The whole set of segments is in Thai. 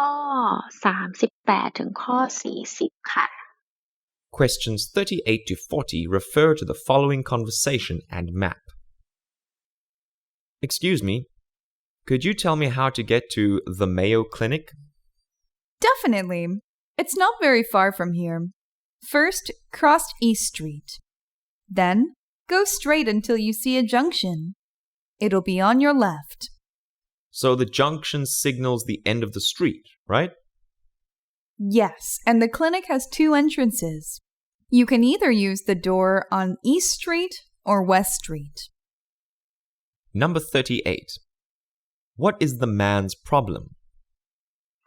ข้อ 38 ถึงข้อ 40 ค่ะ Questions 38 to 40 refer to the following conversation and map. Excuse me, could you tell me how to get to the Mayo Clinic? Definitely. It's not very far from here. First, cross East Street. Then, go straight until you see a junction. It'll be on your left. So the junction signals the end of the street, right? Yes, and the clinic has two entrances. You can either use the door on East Street or West Street. Number 38. What is the man's problem?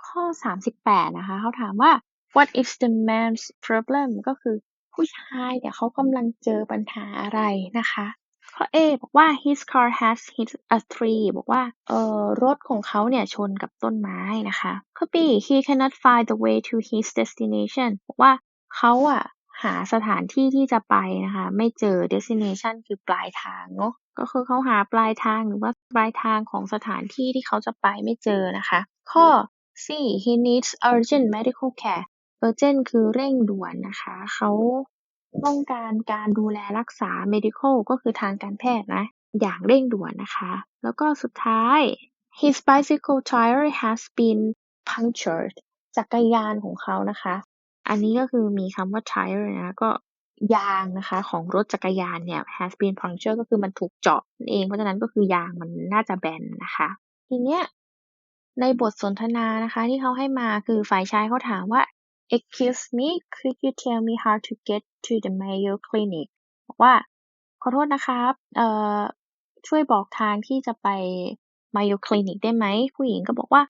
ข้อ 38 นะคะ เขาถามว่า what is the man's problem ก็คือผู้ชายเนี่ยเขากำลังเจอปัญหาอะไรนะคะ ข้อ A บอกว่า his car has hit a tree บอกว่า เอ่อ รถของเขาเนี่ยชนกับต้นไม้นะคะ ข้อ B he cannot find the way to his destination บอกว่าเขาอะหาสถานที่ที่จะไปนะคะ ไม่เจอ destination คือปลายทางเนาะ ก็คือเขาหาปลายทางหรือว่าปลายทางของสถานที่ที่เขาจะไปไม่เจอนะคะ ข้อ C he needs urgent medical care urgent คือเร่งด่วนนะคะ เขา ต้องการการดูแลรักษา medical ก็คือทางการแพทย์นะ อย่างเร่งด่วนนะคะ แล้วก็สุดท้าย his bicycle tire has been punctured จักรยานของเขานะคะ อันนี้ก็คือมีคำว่า tire นะ ก็ยางนะคะของรถจักรยานเนี่ย has been punctured ก็คือมันถูกเจาะนั่นเอง เพราะฉะนั้นก็คือยางมันน่าจะแบนนะคะ ทีเนี้ยในบทสนทนานะคะ ที่เขาให้มาคือฝ่ายชายเขาถามว่า excuse me could you tell me how to get to the Mayo Clinic บอกว่า ขอโทษนะครับเอ่อช่วยบอกทางที่จะไป Mayo Clinic ได้ไหม ผู้หญิงก็บอกว่า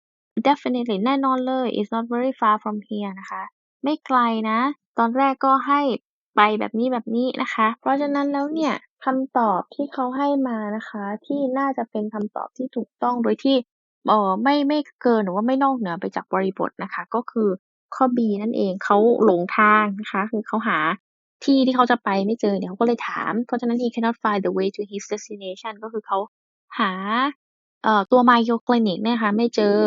definitely แน่นอนเลย it's not very far from here นะคะ ไม่ไกลนะ ตอนแรกก็ให้ไปแบบนี้แบบนี้นะคะ เพราะฉะนั้นแล้วเนี่ยคำตอบที่เขาให้มานะคะ ที่น่าจะเป็นคำตอบที่ถูกต้องโดยที่เออไม่ไม่เกินหรือว่าไม่นอกเหนือไปจากบริบทนะคะ ก็คือ ข้อ B นั่นเองเขาหลงทางนะคะ คือเขาหาที่ที่เขาจะไปไม่เจอเนี่ยเขาก็เลยถาม เพราะฉะนั้น he cannot find the way to his destination ก็คือเขาหาเอ่อตัว Mayo Clinic เนี่ยคะไม่เจอ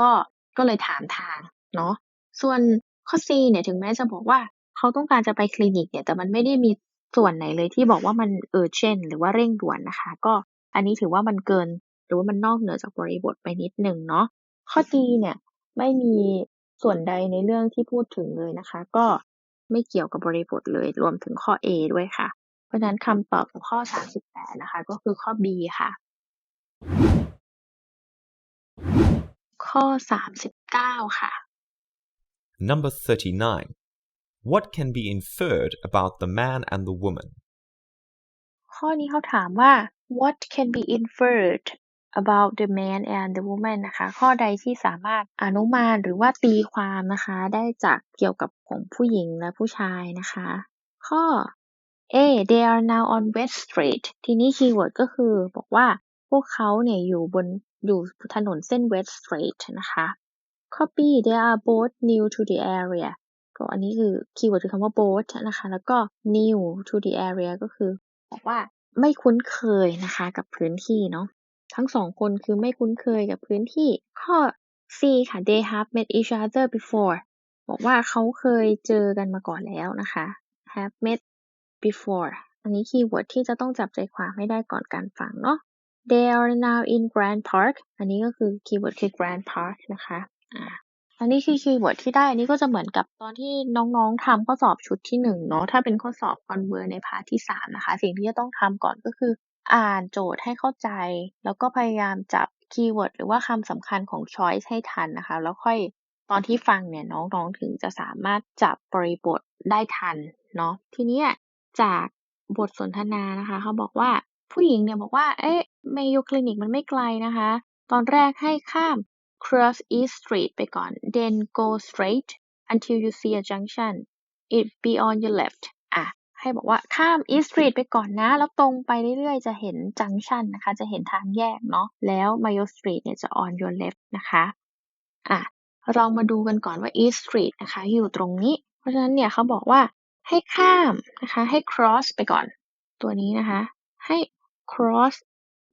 ก็ก็เลยถามทางเนาะส่วนข้อ C เนี่ยถึงแม้จะบอกว่าเขาต้องการจะไปคลินิกเนี่ยแต่มันไม่ได้มีส่วนไหนเลยที่บอกว่ามัน urgent หรือว่าเร่งด่วนนะคะ ก็อันนี้ถือว่ามันเกิน หรือว่ามันนอกเหนือจากบริบทไปนิดหนึ่งเนาะข้อ D เนี่ยไม่มี ส่วนใดในเรื่องที่พูดถึงเลยนะคะ ก็ไม่เกี่ยวกับบริบทเลยรวมถึงข้อ A ด้วยค่ะ เพราะฉะนั้นคำตอบของข้อ 38 นะคะ ก็คือข้อ B ค่ะ ข้อ 39 ค่ะ Number 39. What can be inferred about the man and the woman? ข้อนี้เขาถามว่า what can be inferred about the man and the woman นะคะ ข้อใดที่สามารถอนุมานหรือว่าตีความนะคะ ได้จากเกี่ยวกับของผู้หญิงและผู้ชายนะคะ ข้อ A they are now on West Street ทีนี้คีย์เวิร์ดก็คือบอกว่าพวกเขาเนี่ยอยู่บนอยู่ถนนเส้น West Street นะคะ ข้อ B they are both new to the area ก็อันนี้คือคีย์เวิร์ดคือคำว่า both นะคะ แล้วก็ new to the area ก็คือบอกว่าไม่คุ้นเคยนะคะกับพื้นที่เนาะ ทั้งสองคนคือไม่คุ้นเคยกับพื้นที่ ข้อ C ค่ะ they have met each other before บอกว่าเขาเคยเจอกันมาก่อนแล้วนะคะ have met before อันนี้คีย์เวิร์ดที่จะต้องจับใจความให้ได้ก่อนการฟังเนาะ they are now in Grand Park อันนี้ก็คือคีย์เวิร์ดคือ Grand Park นะคะอ่าอันนี้คือคีย์เวิร์ดที่ได้ อันนี้ก็จะเหมือนกับตอนที่น้องๆทำข้อสอบชุดที่หนึ่งเนาะ ถ้าเป็นข้อสอบ Convert ในพาร์ทที่สามนะคะ สิ่งที่จะต้องทำก่อนก็คือ อ่านโจทย์ให้เข้าใจ แล้วก็พยายามจับคีย์เวิร์ดหรือว่าคำสำคัญของ choice ให้ทันนะคะ แล้วค่อยตอนที่ฟังเนี่ยน้องๆถึงจะสามารถจับบริบทได้ทันเนาะทีนี้จากบทสนทนานะคะ เขาบอกว่าผู้หญิงเนี่ยบอกว่า เอ๊ะ Mayo Clinic มันไม่ไกลนะคะ ตอนแรกให้ข้าม cross East Street ไปก่อน then go straight until you see a junction it be on your left อะ ให้บอกว่าข้าม East Street ไปก่อนนะ แล้วตรงไปเรื่อยๆ จะเห็น junction นะคะ จะเห็นทางแยกเนาะแล้ว Mayo Street เนี่ยจะ on your left นะคะอะเรามาดูกันก่อนว่า East Street นะคะอยู่ตรงนี้ เพราะฉะนั้นเนี่ยเขาบอกว่าให้ข้ามนะคะให้ cross ไปก่อน ตัวนี้นะคะให้ cross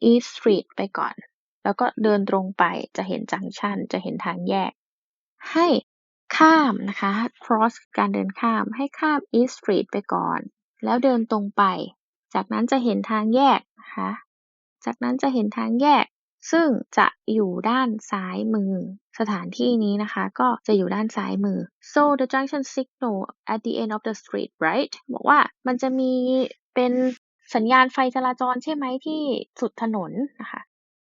East Street ไปก่อน แล้วก็เดินตรงไปจะเห็น junction จะเห็นทางแยก ให้ข้ามนะคะ cross การเดินข้ามให้ข้าม East Street ไปก่อน แล้วเดินตรงไป จากนั้นจะเห็นทางแยกนะคะจากนั้นจะเห็นทางแยก ซึ่งจะอยู่ด้านซ้ายมือ สถานที่นี้นะคะก็จะอยู่ด้านซ้ายมือ so the junction signal at the end of the street right บอกว่ามันจะมีเป็นสัญญาณไฟจราจรใช่ไหมที่สุดถนนนะคะ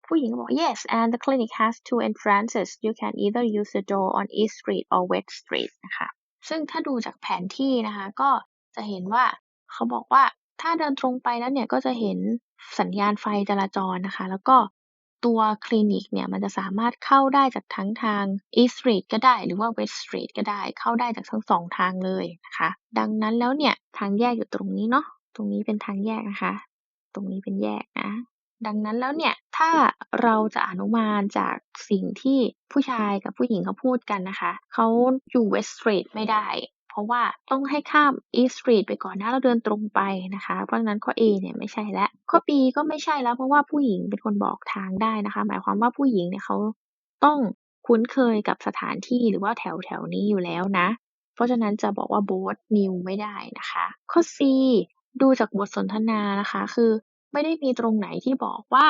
ผู้หญิงบอก yes and the clinic has two entrances you can either use the door on East Street or West Street นะคะซึ่งถ้าดูจากแผนที่นะคะก็จะเห็นว่า เขาบอกว่าถ้าเดินตรงไปแล้วเนี่ยก็จะเห็นสัญญาณไฟจราจรนะคะ แล้วก็ตัวคลินิกเนี่ยมันจะสามารถเข้าได้จากทั้งทาง East Street ก็ได้หรือว่า West Street ก็ได้เข้าได้จากทั้งสองทางเลยนะคะ ดังนั้นแล้วเนี่ยทางแยกอยู่ตรงนี้เนาะตรงนี้เป็นทางแยกนะคะ ตรงนี้เป็นแยกนะดังนั้นแล้วเนี่ยถ้าเราจะอนุมานจากสิ่งที่ผู้ชายกับผู้หญิงเขาพูดกันนะคะ เขาอยู่ West Street ไม่ได้เราะว่าต้องให้ข้าม East Street ไปก่อนนะเราเดินตรงไปนะคะ เพราะฉะนั้นข้อ A เนี่ยไม่ใช่แล้วข้อ B ก็ไม่ใช่แล้วเพราะว่าผู้หญิงเป็นคนบอกทางได้นะคะ หมายความว่าผู้หญิงเนี่ยเขาต้องคุ้นเคยกับสถานที่หรือว่าแถวแถวนี้อยู่แล้วนะ เพราะฉะนั้นจะบอกว่า both new ไม่ได้นะคะ ข้อ C ดูจากบทสนทนานะคะ คือไม่ได้มีตรงไหนที่บอกว่า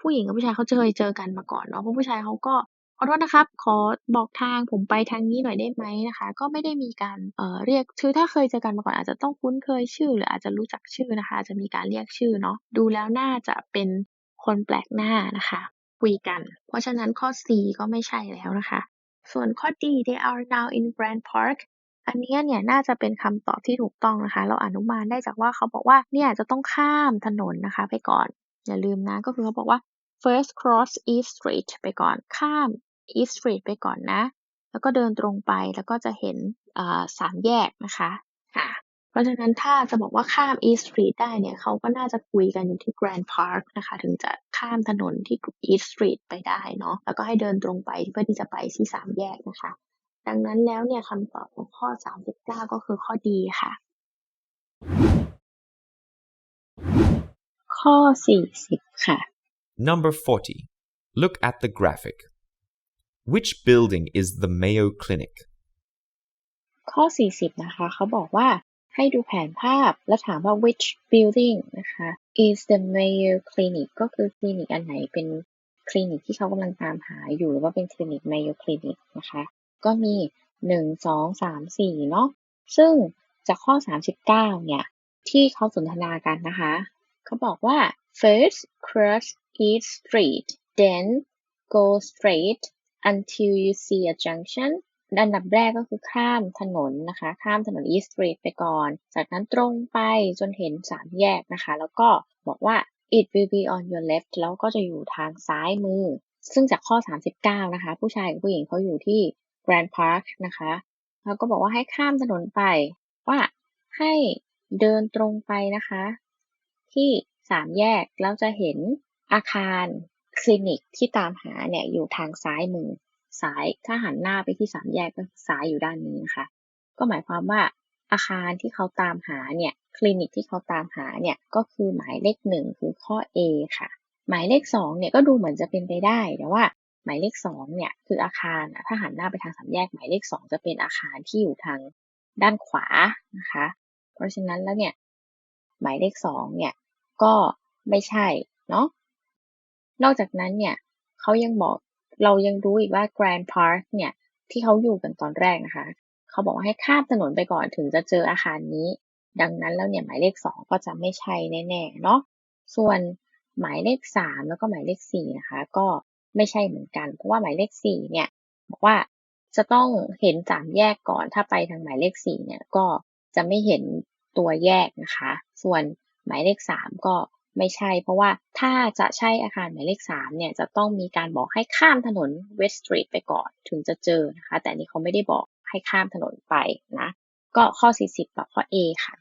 ผู้หญิงกับผู้ชายเขาเคยเจอกันมาก่อนเนาะเพราะผู้ชายเขาก็ ขอโทษนะครับ ขอบอกทางผมไปทางนี้หน่อยได้ไหมนะคะ ก็ไม่ได้มีการเอ่อเรียกชื่อถ้าเคยเจอกันมาก่อนอาจจะต้องคุ้นเคยชื่อ หรืออาจจะรู้จักชื่อนะคะ จะมีการเรียกชื่อเนาะดูแล้วน่าจะเป็นคนแปลกหน้านะคะ คุยกัน เพราะฉะนั้นข้อ C ก็ไม่ใช่แล้วนะคะ ส่วนข้อ D they are now in Grand Park อันเนี้ยเนี่ยน่าจะเป็นคำตอบที่ถูกต้องนะคะ เราอนุมานได้จากว่าเขาบอกว่าเนี่ยจะต้องข้ามถนนนะคะไปก่อน อย่าลืมนะก็คือเขาบอกว่า first cross East Street ไปก่อนข้าม East Street ไปก่อนนะ แล้วก็เดินตรงไปแล้วก็จะเห็นอ่าสามแยกนะคะอะเพราะฉะนั้นถ้าจะบอกว่าข้าม East Street ได้เนี่ยเขาก็น่าจะคุยกันอยู่ที่ Grand Park นะคะ ถึงจะข้ามถนนที่ East Street ไปได้เนาะแล้วก็ให้เดินตรงไปเพื่อที่จะไปที่สามแยกนะคะ ดังนั้นแล้วเนี่ยคำตอบของข้อ 39 ก็คือข้อดีค่ะ ข้อ 40 ค่ะ Number 40. Look at the graphic. Which building is the Mayo Clinic? ข้อ 40 นะคะ เขาบอกว่าให้ดูแผนภาพแล้วถามว่า which building นะคะ is the Mayo Clinic ก็คือคลินิกอันไหนเป็นคลินิกที่เขากำลังตามหาอยู่หรือว่าเป็นคลินิก Mayo Clinic นะคะ ก็มี 1 2 3 4 เนาะซึ่งจากข้อ 39 เนี่ย ที่เขาสนทนากันนะคะ เขาบอกว่า first cross East Street then go straight until you see a junction อันดับแรกก็คือข้ามถนนนะคะ ข้ามถนน East Street ไปก่อน จากนั้นตรงไปจนเห็นสามแยกนะคะ แล้วก็บอกว่า it will be on your left แล้วก็จะอยู่ทางซ้ายมือ ซึ่งจากข้อ 39 นะคะ ผู้ชายกับผู้หญิงเขาอยู่ที่ Grand Park นะคะ แล้วก็บอกว่าให้ข้ามถนนไป ว่าให้เดินตรงไปนะคะ ที่สามแยกแล้วจะเห็นอาคาร คลินิกที่ตามหาเนี่ยอยู่ทางซ้ายมือซ้ายถ้าหันหน้าไปที่สามแยกก็ซ้ายอยู่ด้านนี้นะคะก็หมายความว่าอาคารที่เขาตามหาเนี่ยคลินิกที่เขาตามหาเนี่ยก็คือหมายเลขหนึ่งคือข้อ A ค่ะ หมายเลขสองเนี่ยก็ดูเหมือนจะเป็นไปได้แต่ว่าหมายเลขสองเนี่ยคืออาคารถ้าหันหน้าไปทางสามแยก หมายเลขสองจะเป็นอาคารที่อยู่ทางด้านขวานะคะ เพราะฉะนั้นแล้วเนี่ยหมายเลขสองเนี่ยก็ไม่ใช่เนาะ นอกจากนั้นเนี่ยเขายังบอกเรายังรู้อีกว่า Grand Park เนี่ยที่เขาอยู่กันตอนแรกนะคะเขาบอกว่าให้ข้ามถนนไปก่อนถึงจะเจออาคารนี้ ดังนั้นแล้วเนี่ยหมายเลขสองก็จะไม่ใช่แน่ๆเนาะส่วนหมายเลขสามแล้วก็หมายเลขสี่นะคะก็ไม่ใช่เหมือนกัน เพราะว่าหมายเลขสี่เนี่ยบอกว่าจะต้องเห็นสามแยกก่อนถ้าไปทางหมายเลขสี่เนี่ยก็จะไม่เห็นตัวแยกนะคะ ส่วนหมายเลขสามก็ ไม่ใช่ เพราะว่าถ้าจะใช่อาคารหมายเลขสามเนี่ยจะต้องมีการบอกให้ข้ามถนน West Street ไปก่อนถึงจะเจอนะคะ แต่นนี้เขาไม่ได้บอกให้ข้ามถนนไปนะ ก็ข้อ 40 กับข้อ A ค่ะ